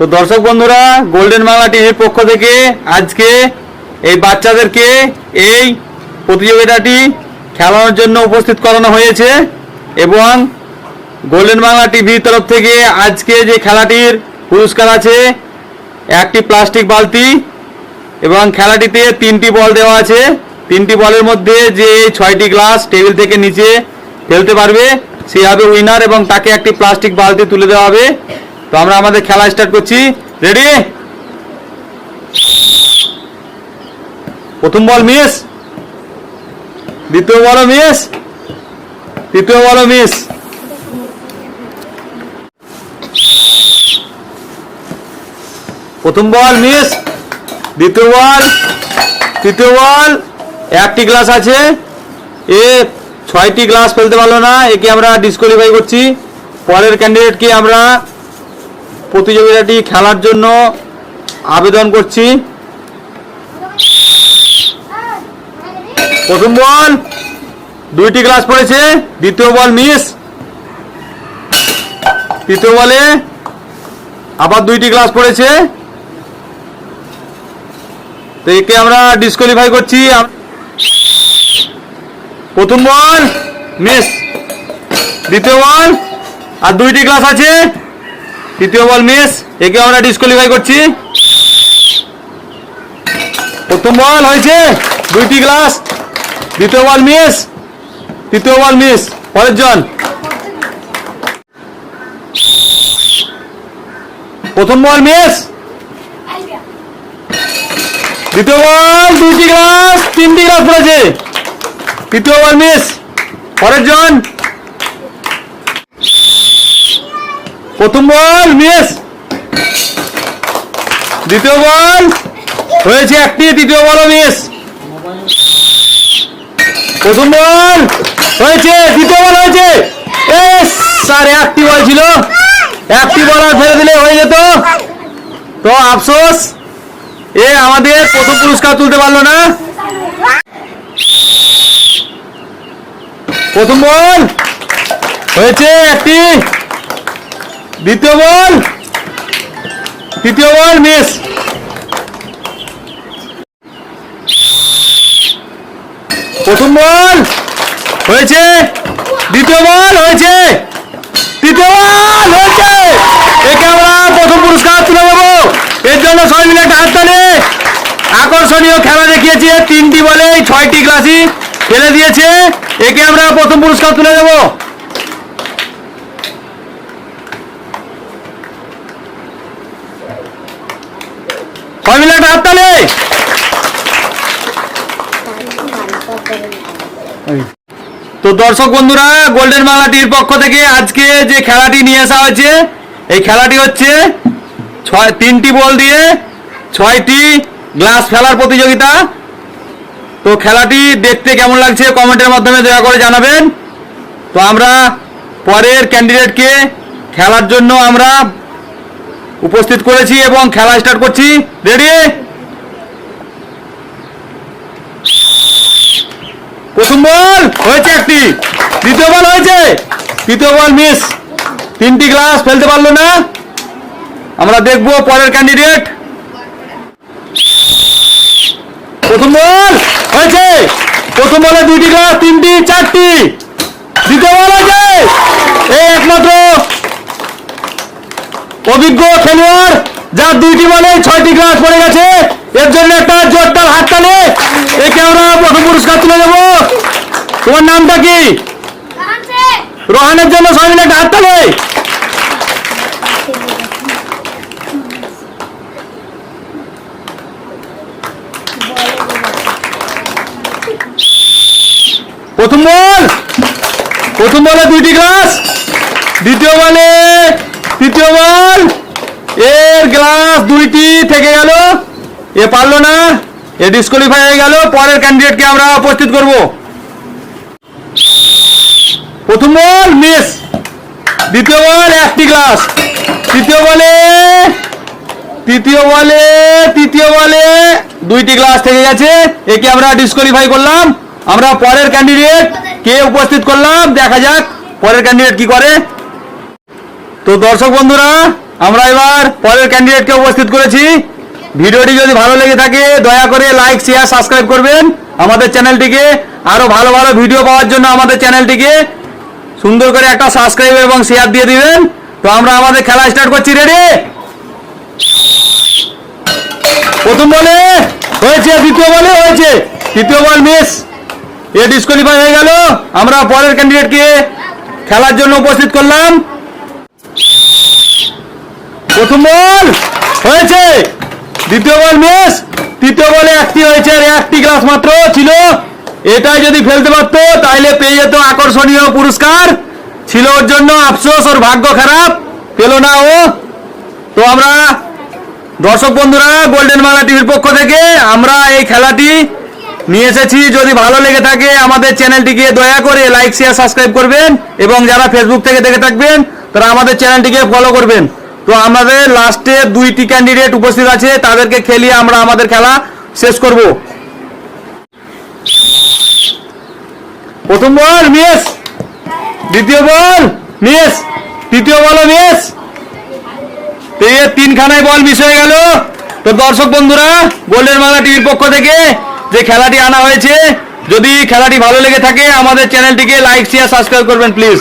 তো দর্শক বন্ধুরা গোল্ডেন বাংলা টিভির পক্ষ থেকে আজকে এই বাচ্চাদেরকে এই প্রতিযোগিতাটি খেলানোর জন্য উপস্থিত করানো হয়েছে এবং গোল্ডেন বাংলা টিভির তরফ থেকে আজকে যে খেলাটির পুরস্কার আছে, একটি প্লাস্টিক বালতি এবং খেলাটিতে তিনটি বল দেওয়া আছে। তিনটি বলের মধ্যে যে ছয়টি গ্লাস টেবিল থেকে নিচে ফেলতে পারবে সে হবে উইনার এবং তাকে একটি প্লাস্টিক বালতি তুলে দেওয়া হবে। তো আমরা আমাদের খেলা স্টার্ট করছি। রেডি প্রথম বল মিস দ্বিতীয় বল মিস তৃতীয় বল মিস প্রথম বল মিস দ্বিতীয় বল তৃতীয় বল একটি গ্লাস আছে। এ ছয়টি গ্লাস ফেলতে পারল না। একে আমরা ডিসকোয়ালিফাই করছি। পরের ক্যান্ডিডেটকে আমরা প্রতিযোগিতাটি খেলার জন্য আবেদন করছি। প্রথম বল, দুইটি গ্লাস পড়েছে, দ্বিতীয় বল মিস। তৃতীয় বলে আবার দুইটি গ্লাস পড়েছে। তো একে আমরা ডিসকোয়ালিফাই করছি। প্রথম বল, মিস। দ্বিতীয় বল, আর দুইটি গ্লাস আছে। তৃতীয় বল মিস একে আমরা ডিসকোয়ালিফাই করছি। প্রথম বল হয়েছে, দুইটি গ্লাস দ্বিতীয় বল মিস তৃতীয় বল মিস পরের জন। প্রথম বল মিস দ্বিতীয় বল দুইটি গ্লাস তিনটি গ্লাস পড়েছে। তৃতীয় বল মিস পরের জন। প্রথম বল, মিস। দ্বিতীয় বল। হয়েছে একটি, তৃতীয় বল মিস। প্রথম বল। হয়েছে দ্বিতীয় বল হয়েছে। স্যার, একটি বল ছিল। একটি বল আর ফেলে দিলে হয়ে যেত। তো আফসোস, এ আমাদের প্রথম পুরস্কার তুলতে পারল না। প্রথম বল। হয়েছে একটি। দ্বিতীয় বল। তৃতীয় বল, মিস। প্রথম বল হয়েছে। দ্বিতীয় বল হয়েছে। তৃতীয় বল হয়েছে। একে আমরা প্রথম পুরস্কার তুলে দেবো এর জন্য সবাই মিলে একটা হাত হাততালি আকর্ষণীয় খেলা দেখিয়েছে তিনটি বলে ছয়টি গ্লাসই ফেলে দিয়েছে। একে আমরা প্রথম পুরস্কার তুলে দেবো একটা তো দর্শক বন্ধুরা গোল্ডেন বাংলা টিভির পক্ষ থেকে আজকে যে খেলাটি নিয়ে আসা হয়েছে, এই খেলাটি হচ্ছে ছয় তিনটি বল দিয়ে ছয়টি গ্লাস ফেলার প্রতিযোগিতা। তো খেলাটি দেখতে কেমন লাগছে কমেন্টের মাধ্যমে দয়া করে জানাবেন। তো আমরা পরের ক্যান্ডিডেটকে খেলার জন্য আমরা উপস্থিত করেছি এবং খেলা স্টার্ট করছি। রেডি প্রথম বল হয়েছে একটি। দ্বিতীয় বল হয়েছে। তৃতীয় বল মিস তিনটি গ্লাস ফেলতে পারল না। আমরা দেখব পরের ক্যান্ডিডেট প্রথম বল হয়েছে। প্রথম বলে দুইটি গ্লাস তিনটি, চারটি। দ্বিতীয় বল হয়েছে। এই একমাত্র অভিজ্ঞ খেলোয়াড়, যার দুইটি বলে ছয়টি গ্লাস পড়ে গেছে, এর জন্য একটা জোরদার হাততালি। একে আমরা প্রথম পুরস্কার তুলে দেবো তোমার নামটা কি? রোহানের জন্য সবাই মিলে একটা হাততালি। প্রথম বল। প্রথম বলে দুইটি গ্লাস দ্বিতীয় বলে তৃতীয় বল এর গ্লাস দুইটি থেকে গেল। এ পারল না, এ ডিসকোয়ালিফাই হয়ে গেল। পরের ক্যান্ডিডেটকে আমরা উপস্থিত করব। প্রথম বল মিস দ্বিতীয় বল, একটি গ্লাস তৃতীয় বলে তৃতীয় বলে তৃতীয় বলে দুইটি গ্লাস থেকে গেছে। একে আমরা ডিসকোয়ালিফাই করলাম। আমরা পরের ক্যান্ডিডেট কে উপস্থিত করলাম। দেখা যাক পরের ক্যান্ডিডেট কি করে। তো দর্শক বন্ধুরা, আমরা এবার পরের ক্যান্ডিডেটকে উপস্থিত করেছি। ভিডিওটি যদি ভালো লেগে থাকে, দয়া করে লাইক শেয়ার সাবস্ক্রাইব করবেন। আমাদের চ্যানেলটিকে আরও ভালো ভালো ভিডিও পাওয়ার জন্য আমাদের চ্যানেলটিকে সুন্দর করে একটা সাবস্ক্রাইব এবং শেয়ার দিয়ে দিবেন। তো আমরা আমাদের খেলা স্টার্ট করছি রেডি প্রথম বলে হয়েছে, দ্বিতীয় বলে হয়েছে। তৃতীয় বল মিস এ ডিসকোয়ালিফাই হয়ে গেল। আমরা পরের ক্যান্ডিডেটকে খেলার জন্য উপস্থিত করলাম। প্রথম বল হয়েছে। দ্বিতীয় বল মিস। তৃতীয় বলে একটি হয়েছে, আর একটি গ্লাস মাত্র ছিল। এটাই যদি ফেলতে পারতো তাহলে পেয়ে যেত আকর্ষণীয় পুরস্কার। ছিল ওর জন্য আফসোস, ওর ভাগ্য খারাপ। পেল না ও। তো আমরা, দর্শক বন্ধুরা গোল্ডেন বাংলা টিভির পক্ষ থেকে আমরা এই খেলাটি নিয়ে এসেছি। যদি ভালো লেগে থাকে, আমাদের চ্যানেলটিকে দয়া করে লাইক শেয়ার সাবস্ক্রাইব করবেন। এবং যারা ফেসবুক থেকে দেখে থাকবেন, তারা আমাদের চ্যানেলটিকে ফলো করবেন। তো আমাদের লাস্টে দুইটি ক্যান্ডিডেট উপস্থিত আছে, তাদেরকে খেলিয়ে আমরা আমাদের খেলা শেষ করব। প্রথম বল, মিস। দ্বিতীয় বল, মিস। তৃতীয় বলও মিস। তিনখানায় বল মিস হয়ে গেল। তো দর্শক বন্ধুরা গোল্ডেন বাংলা টিভির পক্ষ থেকে যে খেলাটি আনা হয়েছে, যদি খেলাটি ভালো লেগে থাকে, আমাদের চ্যানেলটিকে লাইক শেয়ার সাবস্ক্রাইব করবেন প্লিজ